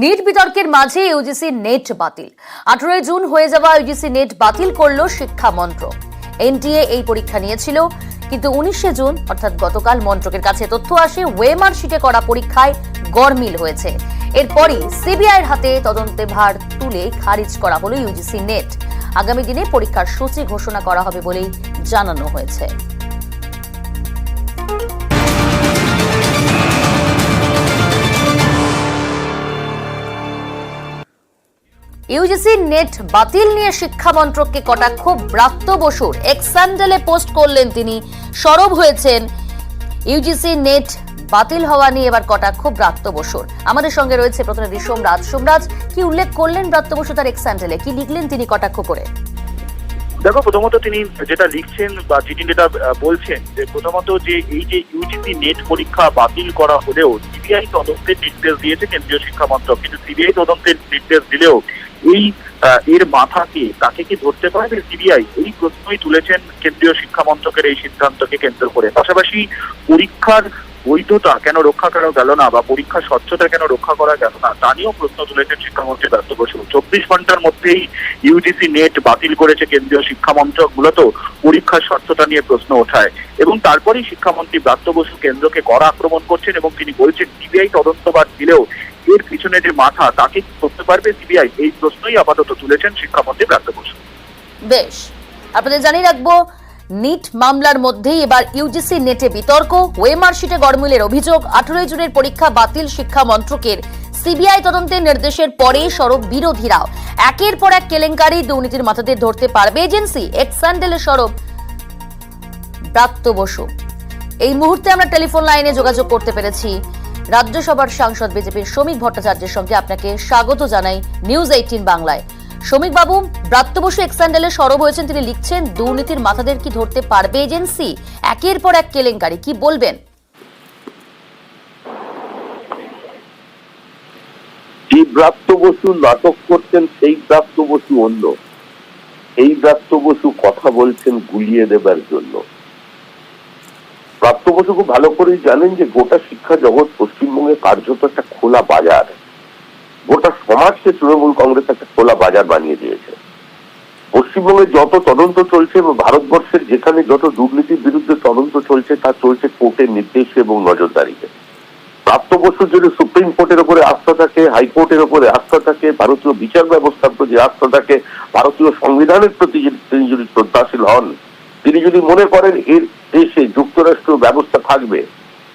NEET বিতর্কের মাঝে UGC net বাতিল। আঠারোই জুন হয়ে যাওয়া ইউজিসি নেট বাতিল করল শিক্ষা মন্ত্রক এনটিএ এই পরীক্ষা নিয়েছিল, কিন্তু উনিশে জুন, অর্থাৎ গতকাল মন্ত্রকের কাছে তথ্য আসে, ওয়েমার শিটে করা পরীক্ষায় গড়মিল হয়েছে। এরপরই সিবিআইয়ের হাতে তদন্তে ভার তুলে খারিজ করা হলো ইউজিসি নেট। আগামী দিনে পরীক্ষার সূচি ঘোষণা করা হবে বলেই জানানো হয়েছে। ইউজিসি নেট বাতিল নিয়ে শিক্ষা মন্ত্রককে কটাক্ষ ব্রাত্য বসুর। এক্স স্যান্ডেলে পোস্ট করলেন তিনি। সরব হয়েছেন ইউজিসি নেট বাতিল হওয়া নিয়ে এবার কটাক্ষ ব্রাত্য বসুর। আমাদের সঙ্গে রয়েছে প্রতিনিধি সোমরাজ। সোমরাজ, কি উল্লেখ করলেন ব্রাত্য বসু তার এক্স স্যান্ডেলে? কি লিখলেন তিনি কটাক্ষ করে? দেখো, প্রথমত তিনি যেটা লিখছেন বা তিনি যেটা বলছেন যে প্রথমত যে এই যে ইউজিসি নেট পরীক্ষা বাতিল করা হলেও সিবিআই তদন্তের নির্দেশ দিয়েছে কেন্দ্রীয় শিক্ষা মন্ত্রক। কিন্তু সিবিআই তদন্তের নির্দেশ দিলেও এই এর মাথাকে তাকে কি ধরতে পারবে সিবিআই এই প্রশ্নই তুলেছেন কেন্দ্রীয় শিক্ষা মন্ত্রকের এই সিদ্ধান্তকে কেন্দ্র করে। পাশাপাশি পরীক্ষার বৈধতা কেন রক্ষা করা গেল না বা পরীক্ষার স্বচ্ছতা কেন রক্ষা করা গেল না, তা নিয়েও প্রশ্ন তুলেছেন শিক্ষামন্ত্রী দত্ত বসু। চব্বিশ ঘণ্টার মধ্যেই ইউজিসি নেট বাতিল করেছে কেন্দ্রীয় শিক্ষা মন্ত্রক মূলত পরীক্ষার স্বচ্ছতা নিয়ে প্রশ্ন ওঠায়। এবং তারপরেই শিক্ষামন্ত্রী ব্রাত্য বসু কেন্দ্রকে কড়া আক্রমণ করছেন এবং তিনি বলছেন, সিবিআই তদন্তবাদ দিলেও এর পিছনে যে মাথা, তাকে কি করতে পারবে সিবিআই? এই প্রশ্নই আপাতত তুলেছেন শিক্ষামন্ত্রী ব্রাত্য বসু। বেশ, আপনাদের জানিয়ে রাখব নিট মামলার মধ্যেই এবার ইউজিসি নেটে বিতর্ক। ওয়েমার শিটে গড়মিলের অভিযোগ। আঠারোই জুনের পরীক্ষা বাতিল শিক্ষা মন্ত্রকের সিবিআই তদন্তের নির্দেশের পরেই সরব বিরোধীরাও একের পর এক কেলেঙ্কারি দুর্নীতির মাথাদের ধরতে পারবে এজেন্সি। এক্স স্যান্ডেলে সরব ব্রাত্য বসু। এই মুহূর্তে আমরা টেলিফোন লাইনে যোগাযোগ করতে পেরেছি রাজ্যসভার সাংসদ বিজেপির শ্রমিক ভট্টাচার্যের সঙ্গে। আপনাকে স্বাগত জানাই নিউজ এইটিন বাংলায়। শ্রমিক বাবু ব্রাত্য বসু এক্সান্ডেলে সরব হয়েছেন, তিনি লিখছেন, দুর্নীতির মাথাদের কি ধরতে পারবে এজেন্সি? একের পর এক কেলেঙ্কারি, কি বলবেন? যে ব্রাত্য বসু নাটক করতেন, সেই ব্রাত্য বসু অন্য। এই ব্রাত্য বসু কথা বলছেন গুলিয়ে দেবার জন্য। প্রাপ্ত বসু খুব ভালো করেই জানেন যে গোটা শিক্ষা জগৎ পশ্চিমবঙ্গে কার্যত একটা খোলা বাজার। গোটা সমাজকে তৃণমূল কংগ্রেস একটা খোলা বাজার বানিয়ে দিয়েছে। পশ্চিমবঙ্গে যত তদন্ত চলছে এবং ভারতবর্ষের যেখানে যত দুর্নীতির বিরুদ্ধে তদন্ত চলছে, তা চলছে কোর্টের নির্দেশে এবং নজরদারিতে। প্রাপ্ত বছর যদি সুপ্রিম কোর্টের উপরে আস্থা থাকে, হাইকোর্টের উপরে আস্থা থাকে, ভারতীয় বিচার ব্যবস্থার প্রতি আস্থা থাকে, ভারতীয় সংবিধানের প্রতি তিনি যদি শ্রদ্ধাশীল হন, তিনি যদি মনে করেন এর দেশে যুক্তরাষ্ট্র ব্যবস্থা থাকবে,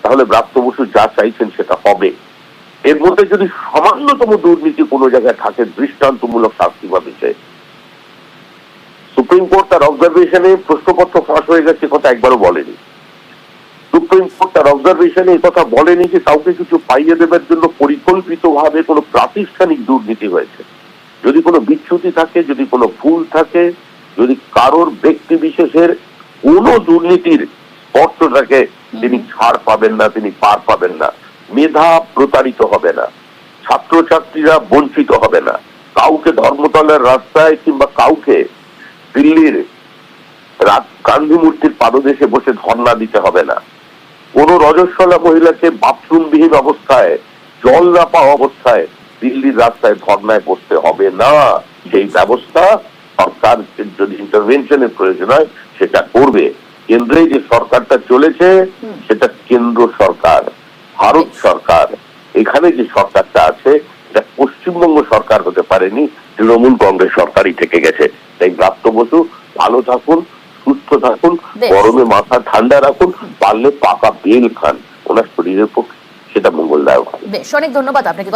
তাহলে প্রাপ্ত যা চাইছেন সেটা হবে। এর মধ্যে যদি সামান্যতম দুর্নীতি কোনো জায়গায় থাকে দৃষ্টান্তমূলক শাস্তি পাবে সে সুপ্রিম কোর্ট তার অবজারভেশনে প্রশ্নপত্র ফাঁস হয়ে গেছে কথা একবারও বলেনি। সুপ্রিম কোর্ট তার অবজারভেশনে কথা বলেনি যে কাউকে কিছু পাইয়ে দেবার জন্য পরিকল্পিতভাবে কোনো প্রাতিষ্ঠানিক দুর্নীতি হয়েছে। যদি কোনো বিচ্যুতি থাকে যদি কোনো ভুল থাকে যদি কারোর ব্যক্তি বিশেষের কোনো দুর্নীতির স্পর্শ তিনি ছাড় পাবেন না তিনি পার পাবেন না। মেধা প্রতারিত হবে না। ছাত্রছাত্রীরা বঞ্চিত হবে না। কাউকে ধর্মতলার রাস্তায় কিংবা কাউকে দিল্লির গান্ধী মূর্তির পাদদেশে বসে ধর্ণা দিতে হবে না। কোন রজস্বলা মহিলাকে বাথরুমবিহীন অবস্থায় জল না পাওয়া অবস্থায় দিল্লির রাস্তায় ধর্নায় বসতে হবে না। সেই ব্যবস্থা সরকার যদি ইন্টারভেনশনের প্রয়োজন হয় সেটা করবে। কেন্দ্রে যে সরকারটা চলেছে সেটা কেন্দ্র সরকার। ভারত সরকার এখানে যে সরকারটা আছে এটা পশ্চিমবঙ্গ সরকার হতে পারেনি তৃণমূল কংগ্রেস সরকারই থেকে গেছে। তাই প্রাপ্ত বসু ভালো থাকুন সুস্থ থাকুন গরমে মাথা ঠান্ডা রাখুন পারলে পাকা বেল খান। ওনার শরীরের পক্ষে সেটা মঙ্গলদায়ক হবে। বেশ অনেক ধন্যবাদ আপনাকে।